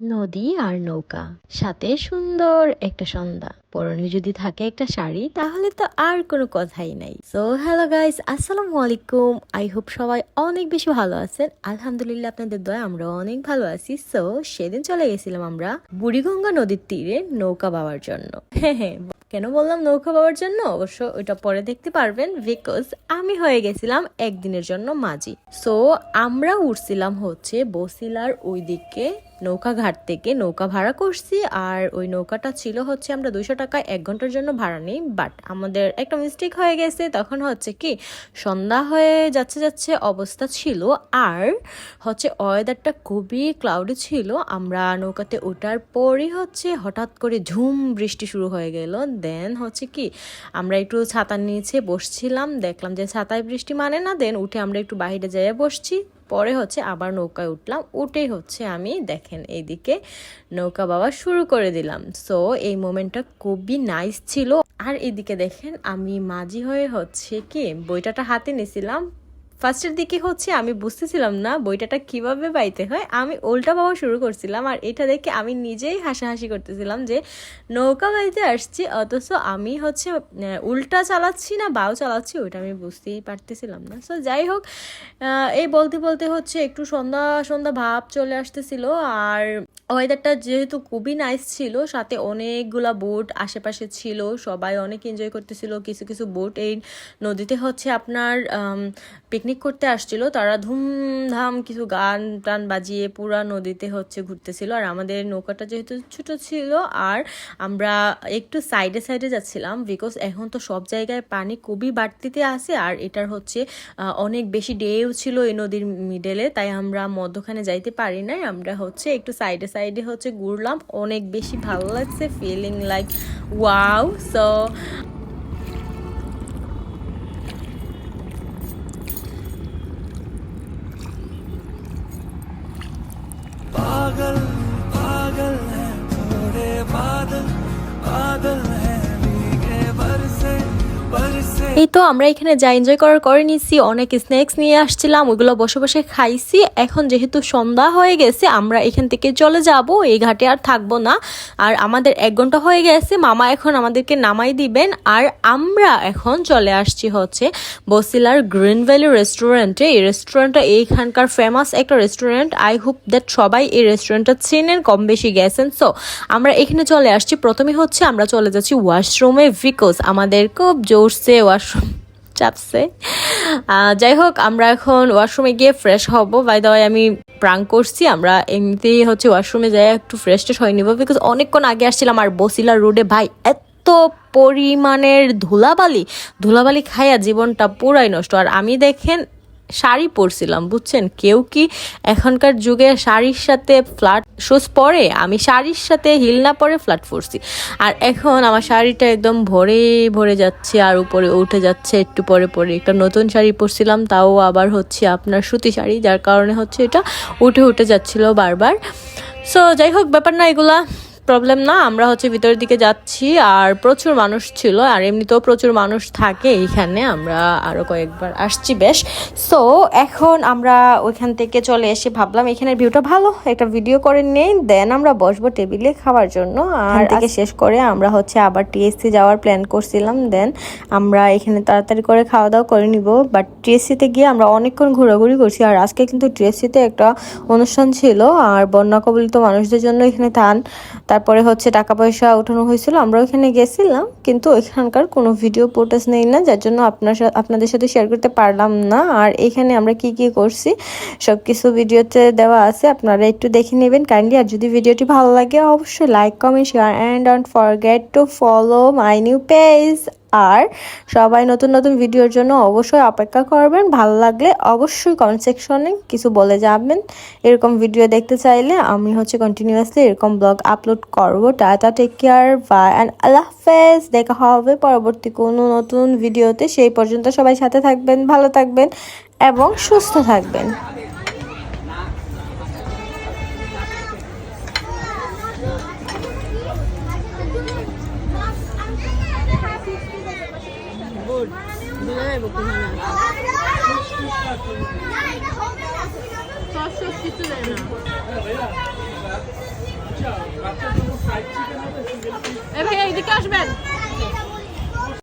নদী আর নৌকা, সাথে সুন্দর একটা সন্ধ্যা। পরনে যদি থাকে একটা শাড়ি, তাহলে তো আর কোনো কথাই নাই। সো হ্যালো গাইস আসসালামু আলাইকুম। আই হোপ সবাই অনেক বেশি ভালো আছেন। আলহামদুলিল্লাহ আপনাদের দয়া আমরা অনেক ভালো আছি। সো সেদিন চলে গেছিলাম আমরা বুড়িগঙ্গা নদীর তীরে নৌকা পাওয়ার জন্য। হ্যাঁ হ্যাঁ কেন বললাম নৌকা পাওয়ার জন্য? অবশ্য ওইটা পরে দেখতে পারবেন বিকজ আমি হয়ে গেছিলাম একদিনের জন্য মাঝি। সো আমরা উঠছিলাম হচ্ছে বসিলার ওই দিকে নৌকা ঘাট থেকে নৌকা ভাড়া করছি, আর ওই নৌকাটা ছিল হচ্ছে আমরা দুইশো টাকা এক ঘণ্টার জন্য ভাড়া নিই বাট আমাদের একটা মিস্টেক হয়ে গেছে, তখন হচ্ছে কি সন্ধ্যা হয়ে যাচ্ছে যাচ্ছে অবস্থা ছিল, আর হচ্ছে ওয়েদারটা খুবই ক্লাউডি ছিল, আমরা নৌকাতে ওঠার পরই হচ্ছে হঠাৎ করে ঝুম বৃষ্টি শুরু হয়ে গেল দেন হচ্ছে কি, আমরা একটু ছাতার নিচে বসছিলাম, দেখলাম যে ছাতায় বৃষ্টি মানে না, দেন উঠে আমরা একটু বাইরে যেয়ে বসছি, পরে হচ্ছে আবার নৌকায় উঠলাম, উঠেই হচ্ছে আমি দেখেন এইদিকে নৌকা বাবা শুরু করে দিলাম। সো এই মোমেন্টটা খুবই নাইস ছিল। আর এদিকে দেখেন আমি মাঝি হয়ে হচ্ছে কি, বইটাটা হাতে নিয়েছিলাম ফার্স্টের দিকে হচ্ছে আমি বুঝতেছিলাম না বইটাটা কীভাবে পাইতে হয়। আমি উল্টা পাওয়া শুরু করছিলাম আর এটা দেখে আমি নিজেই হাসাহাসি করতেছিলাম যে নৌকা বাইতে আসছি, অথচ আমি হচ্ছে উল্টা চালাচ্ছি না, বাও চালাচ্ছি, ওইটা আমি বুঝতেই পারতেছিলাম না। সো যাই হোক এই বলতে বলতে হচ্ছে একটু সন্ধ্যা সন্ধ্যা ভাব চলে আসতেছিল। আর ওয়েদারটা যেহেতু খুবই নাইস ছিল, সাথে অনেকগুলা বোট আশেপাশে ছিল, সবাই অনেক এনজয় করতেছিল, কিছু কিছু বোট এই নদীতে হচ্ছে আপনার পিকনিক করতে আসছিল, তারা ধুমধাম কিছু গান টান বাজিয়ে পুরা নদীতে হচ্ছে ঘুরতেছিল, আর আমাদের নৌকাটা যেহেতু ছোট ছিল, আর আমরা একটু সাইডে সাইডে যাচ্ছিলাম বিকজ এখন তো সব জায়গায় পানি খুবই বাড়তিতে আছে, আর এটার হচ্ছে অনেক বেশি ডেউ ছিল এই নদীর মিডেলে তাই আমরা মধ্যখানে যাইতে পারি নাই, আমরা হচ্ছে একটু সাইডে সাইডে হচ্ছে ঘুরলাম। অনেক বেশি ভালো লাগছে ফিলিং লাইক ওয়াও সো এই তো আমরা এখানে যা এনজয় করার করে নিছি, অনেক স্ন্যাক্স নিয়ে আসছিলাম ওগুলো বসে বসে খাইছি। এখন যেহেতু সন্ধ্যা হয়ে গেছে, আমরা এখান থেকে চলে যাব, এই ঘাটে আর থাকব না। আর আমাদের এক ঘণ্টা হয়ে গেছে, মামা এখন আমাদেরকে নামাই দিবেন। আর আমরা এখন চলে আসছি হচ্ছে বসিলার গ্রিন ভ্যালি রেস্টুরেন্টে। এই রেস্টুরেন্টটা এইখানকার ফেমাস একটা রেস্টুরেন্ট আই হোপ দ্যাট সবাই এই রেস্টুরেন্টটা চেনেন কম বেশি গেছেন। সো আমরা এখানে চলে আসছি। প্রথমে হচ্ছে আমরা চলে যাচ্ছি ওয়াশরুমে বিকজ আমাদের খুব জোরসে ওয়াশরুম চাপছে যাই হোক আমরা এখন ওয়াশরুমে গিয়ে ফ্রেশ হব। বাই দাওয়াই আমি প্রাং করছি, আমরা এমনিতেই হচ্ছে ওয়াশরুমে যাই একটু ফ্রেশ ট্রেশ হয়ে নিব বিকজ অনেকক্ষণ আগে আসছিলাম আর বসিলা রোডে, ভাই, এত পরিমাণের ধুলাবালি। ধুলাবালি খাইয়া জীবনটা পুরাই নষ্ট। আর আমি দেখেন শাড়ি পরছিলাম, বুঝছেন? কেউ কি এখনকার যুগে শাড়ির সাথে ফ্ল্যাট শুজ পরে? আমি শাড়ির সাথে হিল না পরে ফ্ল্যাট পরছি। আর এখন আমার শাড়িটা একদম ভরে ভরে যাচ্ছে আর উপরে উঠে যাচ্ছে, একটু পরে পরে। একটা নতুন শাড়ি পরছিলাম, তাও আবার হচ্ছে আপনার সুতি শাড়ি, যার কারণে হচ্ছে এটা উঠে উঠে যাচ্ছিল বারবার। সো যাই হোক, ব্যাপার না এগুলা। প্রবলেম না আমরা হচ্ছে ভিতরের দিকে যাচ্ছি আর প্রচুর মানুষ ছিল আর এমনিতেও প্রচুর মানুষ থাকে এইখানে আমরা আরও কয়েকবার আসছি বেশ। সো এখন আমরা ওইখান থেকে চলে এসে ভাবলাম এখানের ভিউটা ভালো একটা ভিডিও করে নেই দেন আমরা বসবো টেবিলে খাওয়ার জন্য আর থেকে শেষ করে আমরা হচ্ছে আবার টিএসসি যাওয়ার প্ল্যান করছিলাম দেন আমরা এখানে তাড়াতাড়ি করে খাওয়া দাওয়া করে নিব বাট টিএসসিতে গিয়ে আমরা অনেকক্ষণ ঘোরাঘুরি করছি আর আজকে কিন্তু টিএসসিতে একটা অনুষ্ঠান ছিল আর বন্যা কবলিত মানুষদের জন্য এখানে থান তারপরে হচ্ছে টাকা পয়সা উঠানো হয়েছিল, আমরা ওইখানে গেছিলাম, কিন্তু ওইখানকার কোনো ভিডিও পোটাস নেই না, যার জন্য আপনার আপনাদের সাথে শেয়ার করতে পারলাম না। আর এখানে আমরা কি কি করছি সব কিছু ভিডিওতে দেওয়া আছে, আপনারা একটু দেখে নেবেন কাইন্ডলি আর যদি ভিডিওটি ভালো লাগে, অবশ্যই like comment share and don't forget to follow my new page আর সবাই নতুন নতুন ভিডিওর জন্য অবশ্যই অপেক্ষা করবেন। ভালো লাগলে অবশ্যই কমেন্ট সেকশনে কিছু বলে যাবেন। এরকম ভিডিও দেখতে চাইলে আমি হচ্ছে কন্টিনিউয়াসলি এরকম ব্লগ আপলোড করব। Tata take care bye and আল্লাহ হাফেজ দেখা হবে পরবর্তী কোনো নতুন ভিডিওতে সেই পর্যন্ত সবাই সাথে থাকবেন, ভালো থাকবেন এবং সুস্থ থাকবেন। দুজনে বলতে হয় না সস সস কিছু দেয় না এ ভাই এইদিকে আসবেন